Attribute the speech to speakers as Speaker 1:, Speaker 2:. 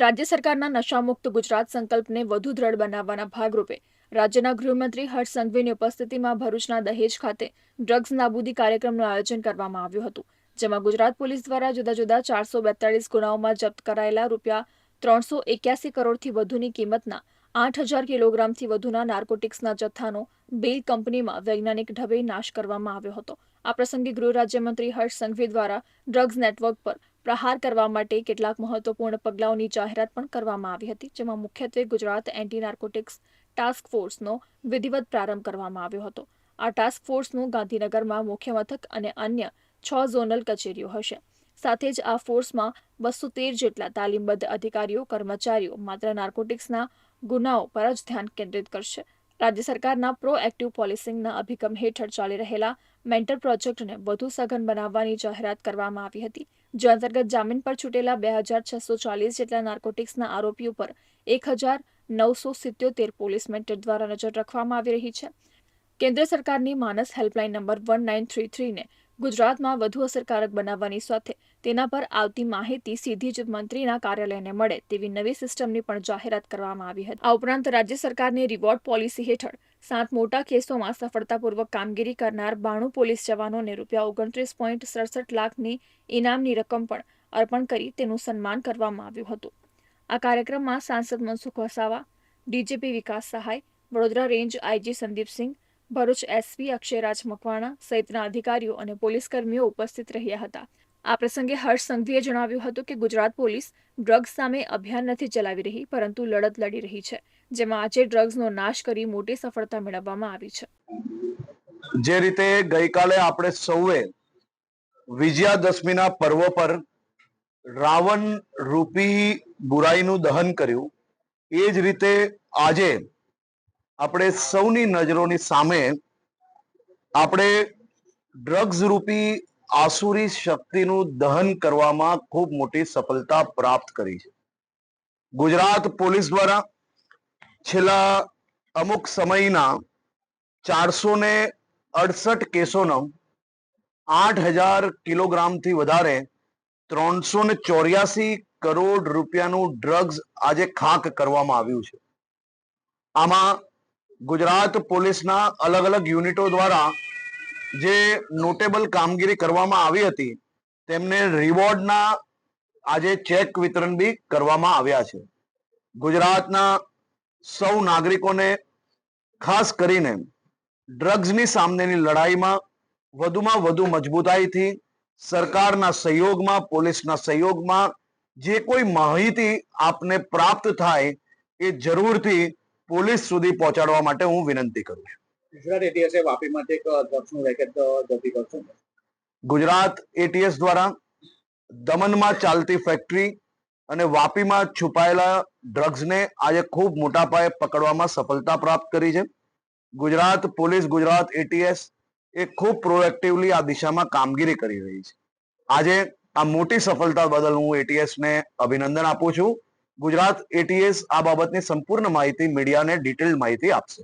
Speaker 1: રાજ્ય સરકારના નશામુક્ત ગુજરાત સંકલ્પને વધુ દ્રઢ બનાવવાના ભાગરૂપે રાજ્યના ગૃહમંત્રી હર્ષ સંઘવીની ઉપસ્થિતિમાં ભરૂચના દહેજ ખાતે ડ્રગ્સ નાબૂદી કાર્યક્રમનું આયોજન કરવામાં આવ્યું હતું, જેમાં ગુજરાત પોલીસ દ્વારા જુદા જુદા ચારસો બેતાળીસ ગુનાઓમાં જપ્ત કરાયેલા રૂપિયા ત્રણસો એક્યાસી કરોડથી વધુની કિંમતના આઠ હજાર કિલોગ્રામથી વધુના નાર્કોટિક્સના જથ્થાનો બેલ કંપનીમાં વૈજ્ઞાનિક ઢબે નાશ કરવામાં આવ્યો હતો. આ પ્રસંગે ગૃહ રાજ્યમંત્રી હર્ષ સંઘવી દ્વારા ડ્રગ્સ નેટવર્ક પર પ્રહાર કરવા માટે કેટલાક મહત્વપૂર્ણ પગલાઓની જાહેરાત પણ કરવામાં આવી હતી, જેમાં મુખ્યત્વે ગુજરાત એન્ટી નાર્કોટિક્સ ટાસ્ક ફોર્સનો વિધિવત પ્રારંભ કરવામાં આવ્યો હતો. આ ટાસ્ક ફોર્સનું ગાંધીનગરમાં મુખ્ય મથક અને અન્ય છ ઝોનલ કચેરીઓ હશે. સાથે જ આ ફોર્સમાં બસો તેર જેટલા તાલીમબદ્ધ અધિકારીઓ, કર્મચારીઓ માત્ર નાર્કોટિક્સના ગુનાઓ પર જ ધ્યાન કેન્દ્રિત કરશે. રાજ્ય સરકારના પ્રોએક્ટિવ પોલિસિંગના અભિગમ હેઠળ ચાલી રહેલા મેન્ટર પ્રોજેક્ટને વધુ સઘન બનાવવાની જાહેરાત કરવામાં આવી હતી. જે અંતર્ગત જામીન પર છૂટેલા બે હજાર છસો ચાલીસ જેટલા નાર્કોટિક્સના આરોપીઓ પર એક હજાર નવસો સિત્યોતેર પોલીસ મેન્ટર દ્વારા નજર રાખવામાં આવી રહી છે. કેન્દ્ર સરકારની Manas helpline number one nine three થ્રીને ગુજરાતમાં વધુ અસરકારક બનાવવાની સાથે તેના પર આવતી માહિતી સીધી જ મંત્રીના કાર્યાલયને મળે તેવી નવી સિસ્ટમની પણ જાહેરાત કરવામાં આવી હતી. આ ઉપરાંત રાજ્ય સરકારની રિવોર્ડ પોલિસી હેઠળ સાત મોટા કેસોમાં સફળતાપૂર્વક કામગીરી કરનાર બાણું પોલીસ જવાનોને રૂપિયા ઓગણત્રીસ પોઈન્ટ સડસઠ લાખની ઇનામની રકમ પણ અર્પણ કરી તેનું સન્માન કરવામાં આવ્યું હતું. આ કાર્યક્રમમાં સાંસદ Mansukh Vasava, DGP Vikas Sahay, Vadodara range IG Sandipsinh Bharuch SP Akshayraj Makwana સહિતના અધિકારીઓ અને પોલીસ કર્મીઓ ઉપસ્થિત રહ્યા હતા. આ પ્રસંગે હર્ષ સંઘવીએ જણાવ્યું હતું કે ગુજરાત પોલીસ ડ્રગ્સ સામે અભિયાન નથી ચલાવી રહી, પરંતુ લડત લડી રહી છે, જેમાં આજે ડ્રગ્સનો નાશ કરી મોટી સફળતા મેળવવામાં આવી છે.
Speaker 2: જે રીતે ગઈકાલે આપણે સૌએ વિજયાદશમીના પર્વ પર રાવણ રૂપી બુરાઈનું દહન કર્યું, એ જ રીતે આજે આપણે સૌની નજરોની સામે આપણે ડ્રગ્સ રૂપી આસુરી શક્તિનું દહન કરવામાં ખૂબ મોટી સફળતા પ્રાપ્ત કરી છે. ગુજરાત પોલીસ દ્વારા છેલ્લા અમુક સમયના ચારસો ને અડસઠ કેસોનો આઠ હજાર કિલોગ્રામથી વધારે ત્રણસો ને ચોર્યાસી કરોડ રૂપિયાનું ડ્રગ્સ આજે ખાક કરવામાં આવ્યું છે. આમાં ગુજરાત પોલીસના અલગ અલગ યુનિટો દ્વારા જે નોટેબલ કામગીરી કરવામાં આવી હતી, તેમને રિવોર્ડના આજે ચેક વિતરણ બી કરવામાં આવ્યા છે. ગુજરાતના સૌ નાગરિકોને ખાસ કરીને ડ્રગ્સની સામેની લડાઈમાં વધુમાં વધુ મજબૂતાઈથી સરકારના સહયોગમાં, પોલીસના સહયોગમાં જે કોઈ માહિતી આપને પ્રાપ્ત થાય એ જરૂરથી પોલીસ સુધી પહોંચાડવા માટે હું વિનંતી કરું છું.
Speaker 3: ગુજરાત એટીએસ વાપી માટે એક ડ્રગ્સનું રેકેટ જપ્તી કરશે.
Speaker 2: ગુજરાત એટીએસ દ્વારા દમણમાં ચાલતી ફેક્ટરી અને વાપીમાં છુપાયેલા ડ્રગ્સને આજે ખૂબ મોટા પાયે પકડવામાં સફળતા પ્રાપ્ત કરી છે. ગુજરાત પોલીસ, ગુજરાત એટીએસ એ ખૂબ પ્રોએક્ટિવલી આ દિશામાં કામગીરી કરી રહી છે. આજે આ મોટી સફળતા બદલ હું એટીએસ ને અભિનંદન આપું છું. ગુજરાત એટીએસ આ બાબતની સંપૂર્ણ માહિતી મીડિયાને ડિટેલ માહિતી આપશે.